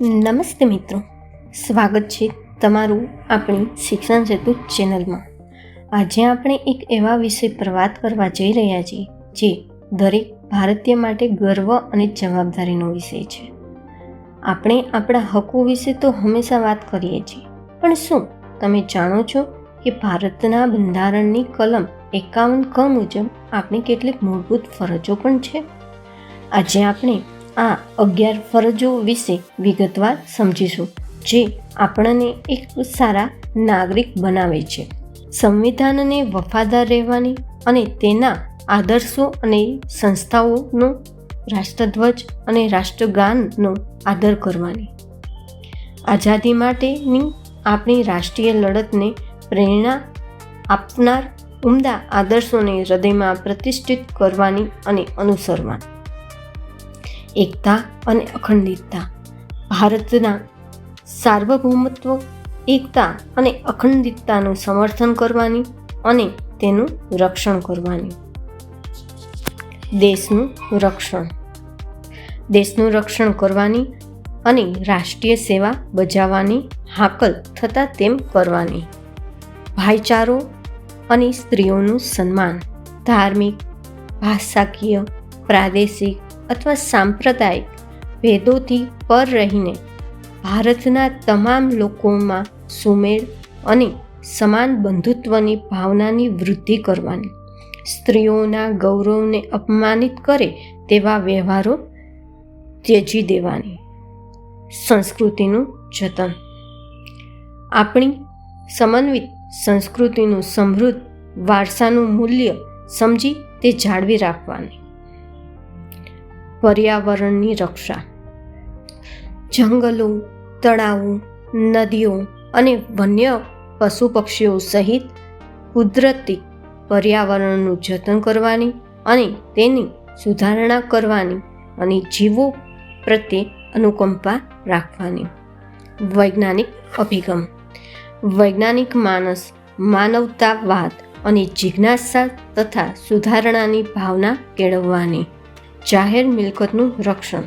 નમસ્તે મિત્રો. સ્વાગત છે તમારું આપણી શિક્ષણ સેતુ ચેનલમાં. આજે આપણે એક એવા વિષય પર વાત કરવા જઈ રહ્યા છીએ, જે દરેક ભારતીય માટે ગર્વ અને જવાબદારીનો વિષય છે. આપણે આપણા હકો વિશે તો હંમેશા વાત કરીએ છીએ, પણ શું તમે જાણો છો કે ભારતના બંધારણની કલમ એકાવન ક મુજબ આપણી કેટલીક મૂળભૂત ફરજો પણ છે? આજે આપણે આ અગિયાર ફરજો વિશે વિગતવાર સમજીશું, જે આપણને એક સારા નાગરિક બનાવે છે. સંવિધાનને વફાદાર રહેવાની અને તેના આદર્શો અને સંસ્થાઓનો રાષ્ટ્રધ્વજ અને રાષ્ટ્રગાનનો આદર કરવાની. આઝાદી માટેની આપણી રાષ્ટ્રીય લડતને પ્રેરણા આપનાર ઉમદા આદર્શોને હૃદયમાં પ્રતિષ્ઠિત કરવાની અને અનુસરવાની. એકતા અને અખંડિતતા. ભારતના સાર્વભૌમત્વ, એકતા અને અખંડિતતાનું સમર્થન કરવાની અને તેનું રક્ષણ કરવાની. દેશનું રક્ષણ. દેશનું રક્ષણ કરવાની અને રાષ્ટ્રીય સેવા બજાવવાની હાકલ થતાં તેમ કરવાની. ભાઈચારો અને સ્ત્રીઓનું સન્માન. ધાર્મિક, ભાષાકીય, પ્રાદેશિક અથવા સાંપ્રદાયિક ભેદોથી પર રહીને ભારતના તમામ લોકોમાં સુમેળ અને સમાન બંધુત્વની ભાવનાની વૃદ્ધિ કરવાની, સ્ત્રીઓના ગૌરવને અપમાનિત કરે તેવા વ્યવહારો ત્યજી દેવાની. સંસ્કૃતિનું જતન. આપણી સમન્વિત સંસ્કૃતિનું સમૃદ્ધ વારસાનું મૂલ્ય સમજી તે જાળવી રાખવાની. પર્યાવરણની રક્ષા. જંગલો, તળાવો, નદીઓ અને વન્ય પશુ પક્ષીઓ સહિત કુદરતી પર્યાવરણનું જતન કરવાની અને તેની સુધારણા કરવાની અને જીવો પ્રત્યે અનુકંપા રાખવાની. વૈજ્ઞાનિક અભિગમ. વૈજ્ઞાનિક માનસ, માનવતાવાદ અને જિજ્ઞાસા તથા સુધારણાની ભાવના કેળવવાની. જાહેર મિલકતનું રક્ષણ.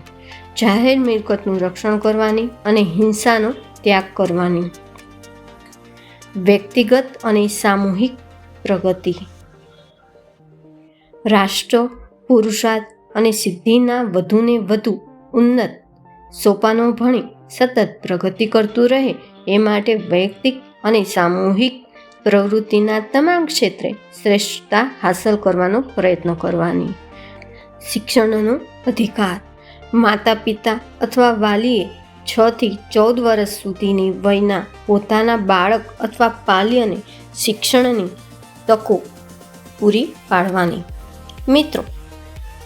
જાહેર મિલકતનું રક્ષણ કરવાની અને હિંસાનો ત્યાગ કરવાની. વ્યક્તિગત અને સામૂહિક પ્રગતિ. રાષ્ટ્ર, પુરુષાર્થ અને સિદ્ધિના વધુને વધુ ઉન્નત, સોપાનો ભણી સતત પ્રગતિ કરતું રહે એ માટે વૈયક્તિક અને સામૂહિક પ્રવૃત્તિના તમામ ક્ષેત્રે શ્રેષ્ઠતા હાંસલ કરવાનો પ્રયત્ન કરવાની. શિક્ષણનો અધિકાર. માતા પિતા અથવા વાલીએ છ થી ચૌદ વર્ષ સુધીની વયના પોતાના બાળક અથવા પાલ્યને શિક્ષણની તકો પૂરી પાડવાની. મિત્રો,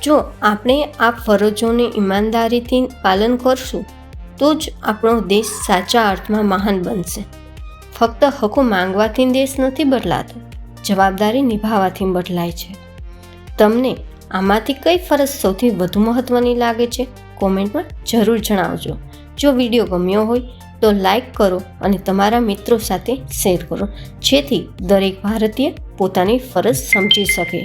જો આપણે આ ફરજોને ઈમાનદારીથી પાલન કરશું, તો જ આપણો દેશ સાચા અર્થમાં મહાન બનશે. ફક્ત હકો માંગવાથી દેશ નથી બદલાતો, જવાબદારી નિભાવવાથી બદલાય છે. તમને આમાંથી કઈ ફરજ સૌથી વધુ મહત્ત્વની લાગે છે? કોમેન્ટમાં જરૂર જણાવજો. જો વીડિયો ગમ્યો હોય તો લાઈક કરો અને તમારા મિત્રો સાથે શેર કરો, જેથી દરેક ભારતીય પોતાની ફરજ સમજી શકે.